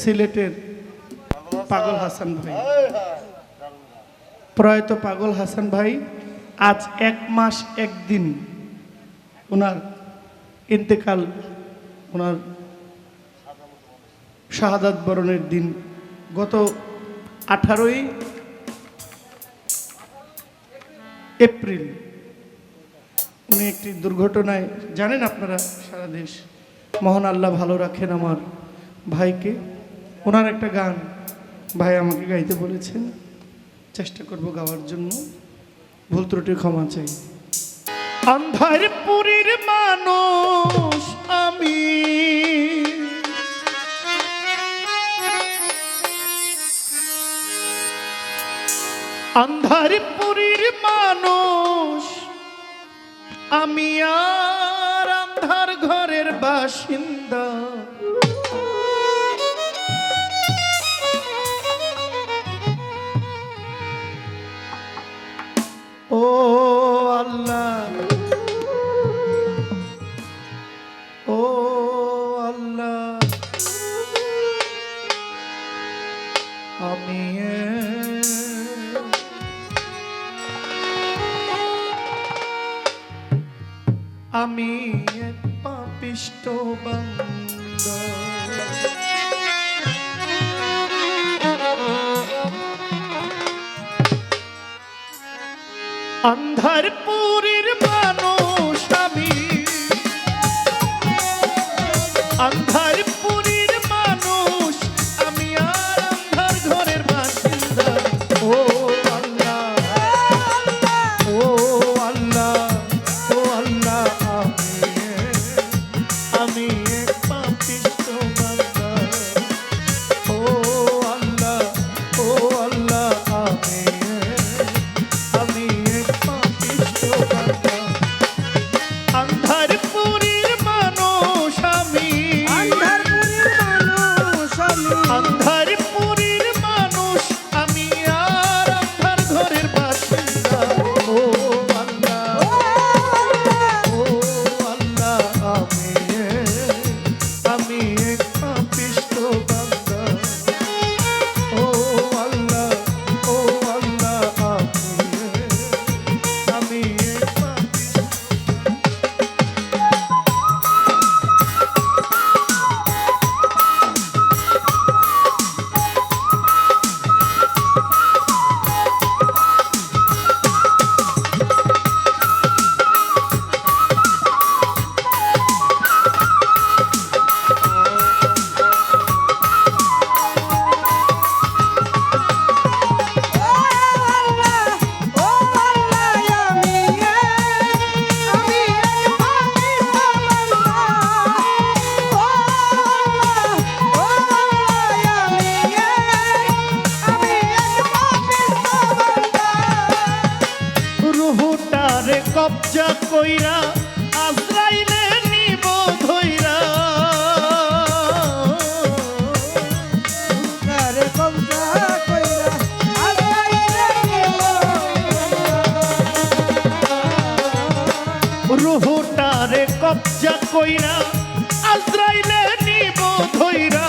সিলেটের পাগল হাসান ভাই। প্রয়াত পাগল হাসান ভাই আজ এক মাস একদিন ওনার ইন্তেকাল ওনার শাহাদাত বরণের দিন। গত আঠারোই এপ্রিল, উনি একটি দুর্ঘটনায়, জানেন আপনারা সারা দেশ, মহান আল্লাহ ভালো রাখেন আমার ভাইকে। ওনার একটা গান ভাই আমাকে গাইতে বলেছেন, চেষ্টা করব গাওয়ার জন্য। ভুল ত্রুটি ক্ষমা চাই। আন্ধার পুরীর মানুষ আমি। আন্ধার পুরীর মানুষ আমি আর আন্ধার ঘরের বাসিন্দা। ও আল্লাহ। ও আল্লাহ। আমি আমি পাপিষ্ট বান্দা। আন্ধার পুরীর কইরা আজরাইলে নিব ধইরা। রুহুটারে কবজা কইরা আজরাইলে নিব ধইরা।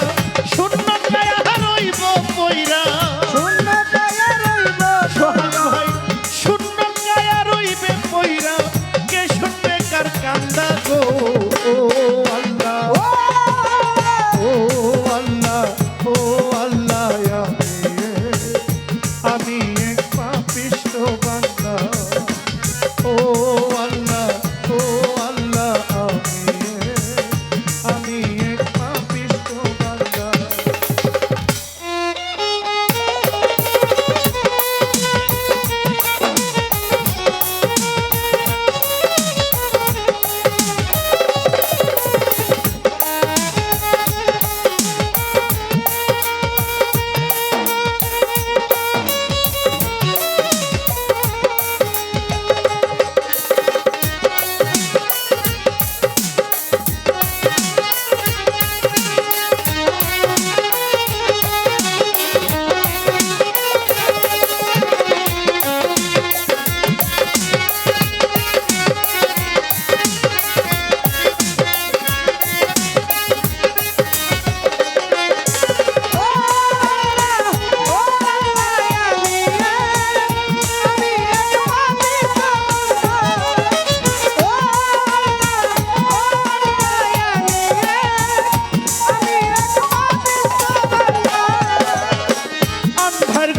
ও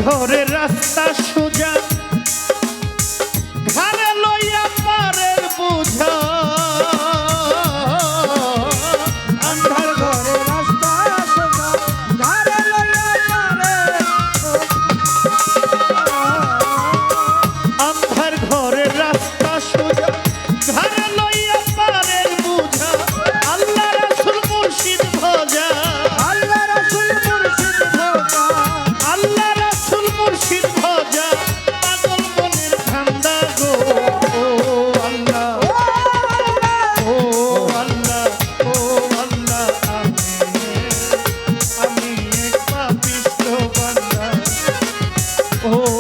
ঘরের রাস্তা সোজা oh.